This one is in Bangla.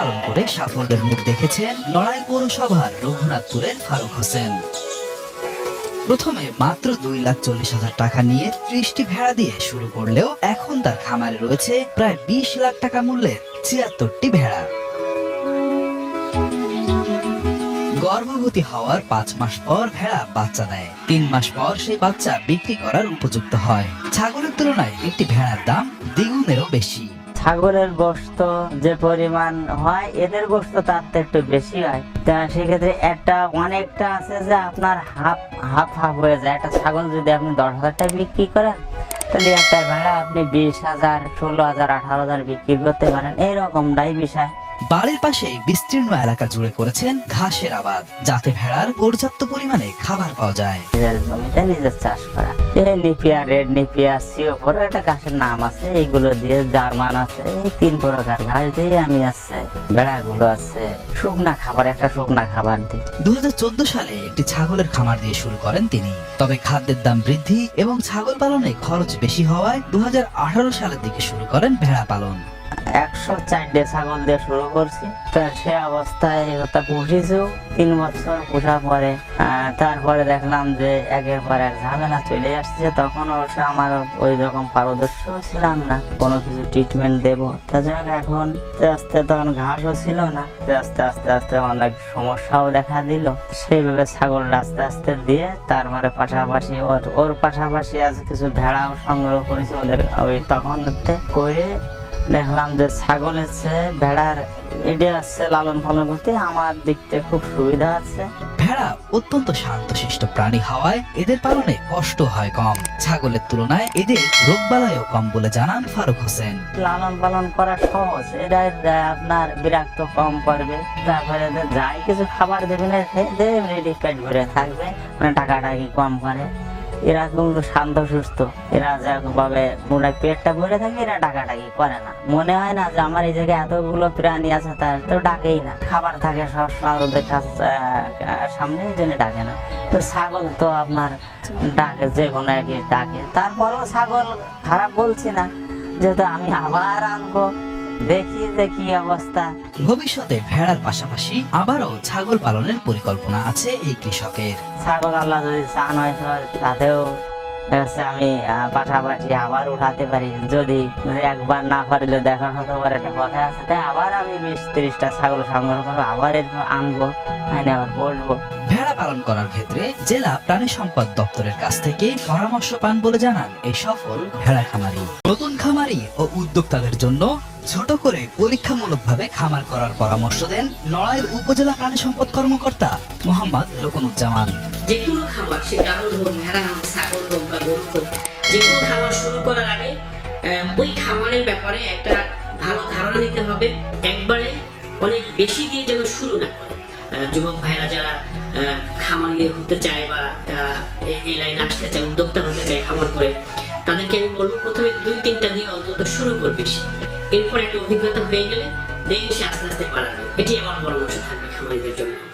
পালন করে সাফল্যের মুখ দেখেছেন নড়াইল পৌরসভার রঘুনাথপুরের ফারুক হোসেন। প্রথমে মাত্র দুই লাখ চল্লিশ হাজার টাকা নিয়ে ত্রিশটি ভেড়া দিয়ে শুরু করলেও এখন তার খামারে রয়েছে প্রায় বিশ লাখ টাকা মূল্যের ছিয়াত্তরটি ভেড়া। গর্ভবতী হওয়ার পাঁচ মাস পর ভেড়া বাচ্চা দেয়। তিন মাস পর সেই বাচ্চা বিক্রি করার উপযুক্ত হয়। ছাগলের তুলনায় একটি ভেড়ার দাম দ্বিগুণেরও বেশি। ছাগলের গোস্ত যে পরিমাণ হয়, এদের গোস্ত তার তো একটু বেশি হয়। তা সেক্ষেত্রে একটা অনেকটা আছে যে আপনার হাফ হাফ হাফ হয়ে যায়। একটা ছাগল যদি আপনি দশ হাজার টাকা বিক্রি করেন, তাহলে একটা ভাড়া আপনি বিশ হাজার, ষোলো হাজার, আঠারো হাজার বিক্রি করতে পারেন। এইরকমটাই বিষয়। বাড়ির পাশে বিস্তীর্ণ এলাকা জুড়ে করেছেন ঘাসের আবাদ, যাতে ভেড়ার পর্যাপ্ত পরিমাণে খাবার পাওয়া যায়। নিজের চাষ করা নিপিয়া রেড নিপিয়া সিও একটা ঘাসের নাম আছে এইগুলো দিয়ে জার্মান আছে তিন প্রকার ঘাস দিয়ে আমি আছে আছে শুকনা খাবার একটা শুকনা খাবার দিই দু সালে একটি ছাগলের খামার দিয়ে শুরু করেন তিনি। তবে খাদ্যের দাম বৃদ্ধি এবং ছাগল পালনে খরচ বেশি হওয়ায় দু হাজার আঠারো সালের দিকে শুরু করেন ভেড়া পালন। একশো চারটে ছাগল দিয়ে শুরু করছি। তা সে অবস্থায় তিন বছর পোষার পরে তারপরে দেখলাম যে একের পর এক ঝামেলা চলে আসছে। তখন অবশ্য আমার ওই রকম পারদর্শ ছিলাম না, কোনো কিছু ট্রিটমেন্ট দেবো। তাছাড়া এখন আস্তে তখন ঘাসও ছিল না আস্তে আস্তে আস্তে অনেক সমস্যাও দেখা দিল। সেইভাবে ছাগল আস্তে আস্তে দিয়ে তারপরে পাশাপাশি ওর ওর পাশাপাশি আছে কিছু ভেড়াও সংগ্রহ করেছি ওদের, ওই তখন করে দেখলাম যে ছাগলের চেয়ে ভেড়ার এটা আছে লালন পালন করতে আমার দেখতে খুব সুবিধা আছে। ভেড়া অত্যন্ত শান্তশিষ্ট প্রাণী হওয়ায় এদের পালনে কষ্ট হয় কম। ছাগলের তুলনায় এদের রোগবালাইও কম বলে জানান ফারুক হোসেন। লালন পালন করা সহজ এটা আপনার বিরক্ত কম করবে তারপরে যাই কিছু খাবার দেবেন রেডি পেট ভরে থাকবে মানে টাকাটাকি কম করে এরা কিন্তু শান্ত, সুস্থ। এরা যেভাবে মোটা পেটটা ভরে থাকে, এরা ডাকাডাকি করে না। মনে হয় না যে আমার এই জায়গায় এতগুলো প্রাণী আছে, তার তো ডাকেই না। খাবার থাকে সব সময় ওদের সামনে, এই জন্য ডাকে না। তো ছাগল তো আপনার ডাকে, যে কোনো ডাকে। তারপরেও ছাগল খারাপ বলছি না, যেহেতু আমি আবার আনব। দেখি যে কি অবস্থা। ভবিষ্যতে ভেড়ার পাশাপাশি আবারও ছাগল পালনের পরিকল্পনা আছে এই কৃষকের। ছাগল আল্লাহ যদি চান হয় তাতেও আমি পাশাপাশি আবার উঠাতে পারি। যদি একবার না পারিলে দেখা হতে পারে, একটা কথা আছে তাই আবার আমি বিশ তিরিশটা ছাগল সংগ্রহ করব, আবার আনব আইনে আবার বলব। ভেড়া পালন করার ক্ষেত্রে জেলা প্রাণী সম্পদ দপ্তরের কাছ থেকে পরামর্শ পান বলে জানান এই সফল ভেড়া খামারি। নতুন খামারি ও উদ্যোক্তাদের জন্য ছোট করে পরীক্ষামূলকভাবে খামার করার পরামর্শ দেন নড়াইল উপজেলা প্রাণী সম্পদ কর্মকর্তা মোহাম্মদ রকনুজ্জামান। যে কোনো খাবার সেটা আলু হোক ভেড়া হোক ছাগল হোক বা গরু হোক যে কোনো খাবার শুরু করার আগে ওই খামারের ব্যাপারে একটা ভালো ধারণা নিতে হবে। একবারে অনেক বেশি দিয়ে যেন শুরু না করে। যুবক ভাইরা যারা আহ, খামারি হতে চায় বা এই- লাইনে আসতে চায় উদ্যোক্তা হতে চায় খামার করে তাদেরকে আমি বলব প্রথমে দুই তিনটা দিয়ে অন্তত শুরু করবিস এরপর একটা অভিজ্ঞতা হয়ে গেলে দেখে সে আস্তে আস্তে বাড়াবে এটি আমার পরামর্শ থাকবে খামারিদের জন্য।